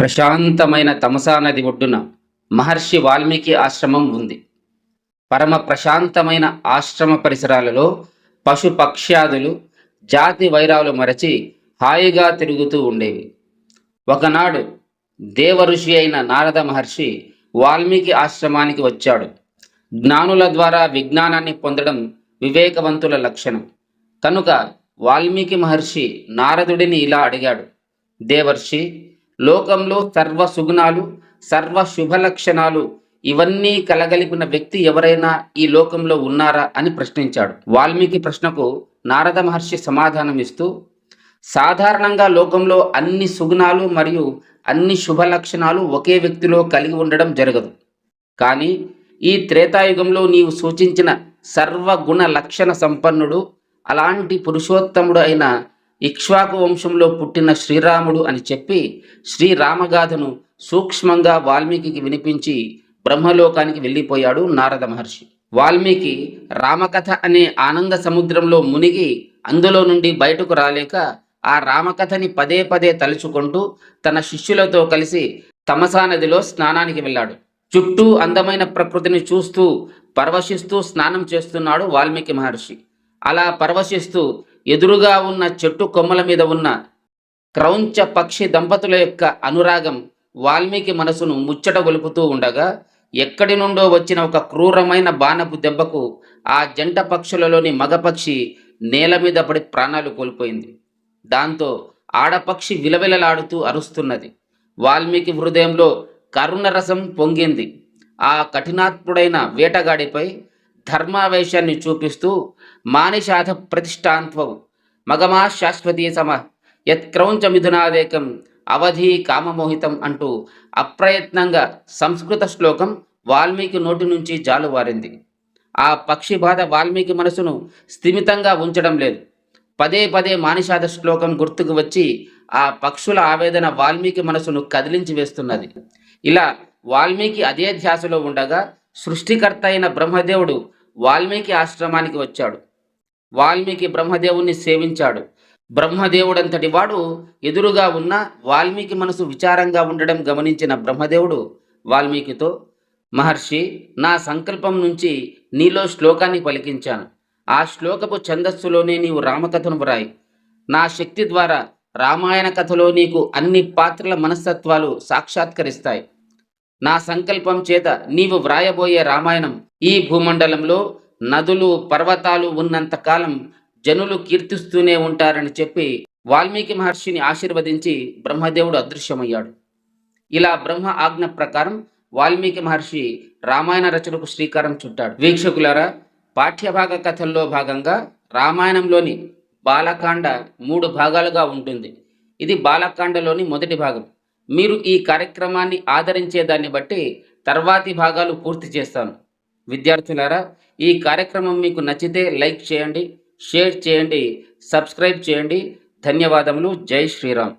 ప్రశాంతమైన తమసా నది ఒడ్డున మహర్షి వాల్మీకి ఆశ్రమం ఉంది. పరమ ప్రశాంతమైన ఆశ్రమ పరిసరాలలో పశు పక్ష్యాదులు జాతి వైరాలు మరచి హాయిగా తిరుగుతూ ఉండేవి. ఒకనాడు దేవఋషి అయిన నారద మహర్షి వాల్మీకి ఆశ్రమానికి వచ్చాడు. జ్ఞానుల ద్వారా విజ్ఞానాన్ని పొందడం వివేకవంతుల లక్షణం. కనుక వాల్మీకి మహర్షి నారదుడిని ఇలా అడిగాడు. దేవర్షి లోకంలో సర్వ సుగుణాలు సర్వ శుభ లక్షణాలు ఇవన్నీ కలగలిపిన వ్యక్తి ఎవరైనా ఈ లోకంలో ఉన్నారా అని ప్రశ్నించాడు. వాల్మీకి ప్రశ్నకు నారద మహర్షి సమాధానం ఇస్తూ సాధారణంగా లోకంలో అన్ని సుగుణాలు మరియు అన్ని శుభ లక్షణాలు ఒకే వ్యక్తిలో కలిగి ఉండడం జరగదు. కానీ ఈ త్రేతాయుగంలో నీవు సూచించిన సర్వగుణ లక్షణ సంపన్నుడు అలాంటి పురుషోత్తముడు అయిన ఇక్ష్వాకు వంశంలో పుట్టిన శ్రీరాముడు అని చెప్పి శ్రీరామగాథను సూక్ష్మంగా వాల్మీకి వినిపించి బ్రహ్మలోకానికి వెళ్ళిపోయాడు నారద మహర్షి. వాల్మీకి రామకథ అనే ఆనంద సముద్రంలో మునిగి అందులో నుండి బయటకు రాలేక ఆ రామకథని పదే పదే తలుచుకుంటూ తన శిష్యులతో కలిసి తమసా నదిలో స్నానానికి వెళ్ళాడు. చుట్టూ అందమైన ప్రకృతిని చూస్తూ పరవశిస్తూ స్నానం చేస్తున్నాడు వాల్మీకి మహర్షి. అలా పరవశిస్తూ ఎదురుగా ఉన్న చెట్టు కొమ్మల మీద ఉన్న క్రౌంచ పక్షి దంపతుల యొక్క అనురాగం వాల్మీకి మనసును ముచ్చట గొలుపుతూ ఉండగా ఎక్కడి నుండో వచ్చిన ఒక క్రూరమైన బాణపు దెబ్బకు ఆ జంట పక్షులలోని మగపక్షి నేల మీద పడి ప్రాణాలు కోల్పోయింది. దాంతో ఆడపక్షి విలవిలలాడుతూ అరుస్తున్నది. వాల్మీకి హృదయంలో కరుణరసం పొంగింది. ఆ కఠినాత్ముడైన వేటగాడిపై ధర్మావేశాన్ని చూపిస్తూ మానిషాధ ప్రతిష్టాంత్వం మగమా శాశ్వతీ సమ యత్క్రౌంచ మిథునాదేకం అవధి కామమోహితం అంటూ అప్రయత్నంగా సంస్కృత శ్లోకం వాల్మీకి నోటి నుంచి జాలువారింది ఆ పక్షి బాధ వాల్మీకి మనసును స్థిమితంగా ఉంచడం లేదు. పదే పదే మానిషాద శ్లోకం గుర్తుకు వచ్చి ఆ పక్షుల ఆవేదన వాల్మీకి మనసును కదిలించి వేస్తున్నది. ఇలా వాల్మీకి అదే ధ్యాసలో ఉండగా సృష్టికర్త అయిన బ్రహ్మదేవుడు వాల్మీకి ఆశ్రమానికి వచ్చాడు. వాల్మీకి బ్రహ్మదేవుణ్ణి సేవించాడు. బ్రహ్మదేవుడంతటి వాడు ఎదురుగా ఉన్న వాల్మీకి మనసు విచారంగా ఉండడం గమనించిన బ్రహ్మదేవుడు వాల్మీకితో మహర్షి నా సంకల్పం నుంచి నీలో శ్లోకాన్ని పలికించాను. ఆ శ్లోకపు ఛందస్సులోనే నీవు రామకథను వ్రాయి. నా శక్తి ద్వారా రామాయణ కథలో నీకు అన్ని పాత్రల మనస్తత్వాలు సాక్షాత్కరిస్తాయి. నా సంకల్పం చేత నీవు వ్రాయబోయే రామాయణం. ఈ భూమండలంలో నదులు పర్వతాలు ఉన్నంతకాలం జనులు కీర్తిస్తూనే ఉంటారని చెప్పి వాల్మీకి మహర్షిని ఆశీర్వదించి బ్రహ్మదేవుడు అదృశ్యమయ్యాడు. ఇలా బ్రహ్మ ఆజ్ఞ ప్రకారం వాల్మీకి మహర్షి రామాయణ రచనకు శ్రీకారం చుట్టాడు. వీక్షకులారా పాఠ్యభాగ కథల్లో భాగంగా రామాయణంలోని బాలకాండ మూడు భాగాలుగా ఉంటుంది. ఇది బాలకాండలోని మొదటి భాగం. మీరు ఈ కార్యక్రమాన్ని ఆదరించే దాన్ని బట్టి తర్వాతి భాగాలు పూర్తి చేస్తాను. విద్యార్థులారా ఈ కార్యక్రమం మీకు నచ్చితే లైక్ చేయండి షేర్ చేయండి సబ్స్క్రైబ్ చేయండి. ధన్యవాదములు. జై శ్రీరామ్.